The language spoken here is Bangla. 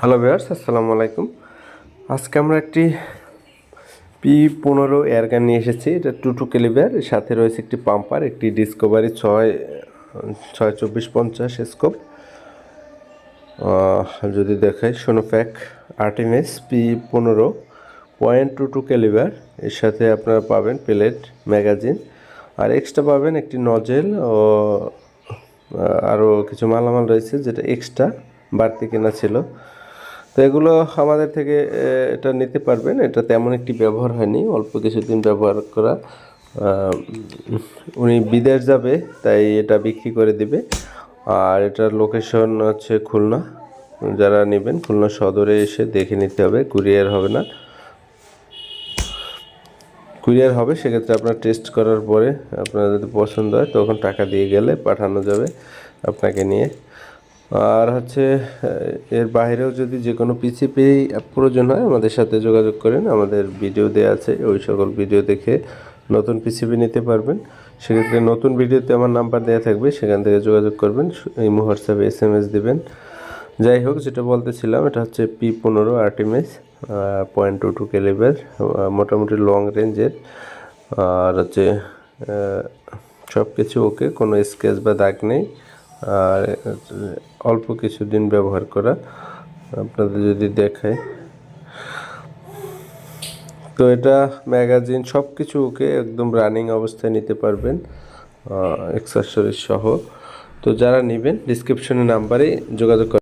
হ্যালো ভিউয়ার্স আসসালামু আলাইকুম। আজকে আমরা একটি পি পনেরো এয়ারগান নিয়ে এসেছি। এটা টু টু ক্যালিবার সাথে রয়েছে একটি পাম্পার, একটি ডিসকভারি ছয় ছয় চব্বিশ পঞ্চাশ স্কোপ যদি দেখাই সোনোফ্যাক আর্টিনেস পি পনেরো পয়েন্ট টু টু ক্যালিবার এর সাথে আপনারা পাবেন প্লেট ম্যাগাজিন আর এক্সট্রা পাবেন একটি নজেল ও আরও কিছু মালামাল রয়েছে যেটা এক্সট্রা বাড়তি কেনা ছিল। তো এগুলো আমাদের থেকে এটা নিতে পারবেন। এটা তেমন একটি ব্যবহার হয়নি, অল্প কিছুদিন ব্যবহার করা। উনি বিদেশ যাবে, তাই এটা বিক্রি করে দিবে। আর এটার লোকেশন হচ্ছে খুলনা। যারা নেবেন, খুলনা সদরে এসে দেখে নিতে হবে, কুরিয়ার হবে না। কুরিয়ার হবে, সেক্ষেত্রে আপনার টেস্ট করার পরে আপনার যদি পছন্দ হয়, তখন টাকা দিয়ে গেলে পাঠানো যাবে আপনাকে নিয়ে। আর হচ্ছে এর বাইরেও যদি যে কোনো পিসিপি প্রয়োজন হয়, আমাদের সাথে যোগাযোগ করেন। আমাদের ভিডিও দেওয়া আছে, ওই সকল ভিডিও দেখে নতুন পিসিপি নিতে পারবেন। সেক্ষেত্রে নতুন ভিডিওতে আমার নাম্বার দেওয়া থাকবে, সেখান থেকে যোগাযোগ করবেন। এই হোয়াটসঅ্যাপে এস এম এস দেবেন। যাই হোক, যেটা বলতেছিলাম, এটা হচ্ছে পি পনেরো Artemis point two two caliber মোটামুটি লং রেঞ্জের আর হচ্ছে সব কিছু ওকে কোনো স্কেচ বা দাগ নেই। আর অল্প কিছুদিন ব্যবহার করা। আপনাদের যদি দেখায় তো এটা ম্যাগাজিন সব কিছু ওকে একদম রানিং অবস্থায় নিতে পারবেন এক্সেসরিজ সহ। তো যারা নেবেন ডিসক্রিপশনে নাম্বারে যোগাযোগ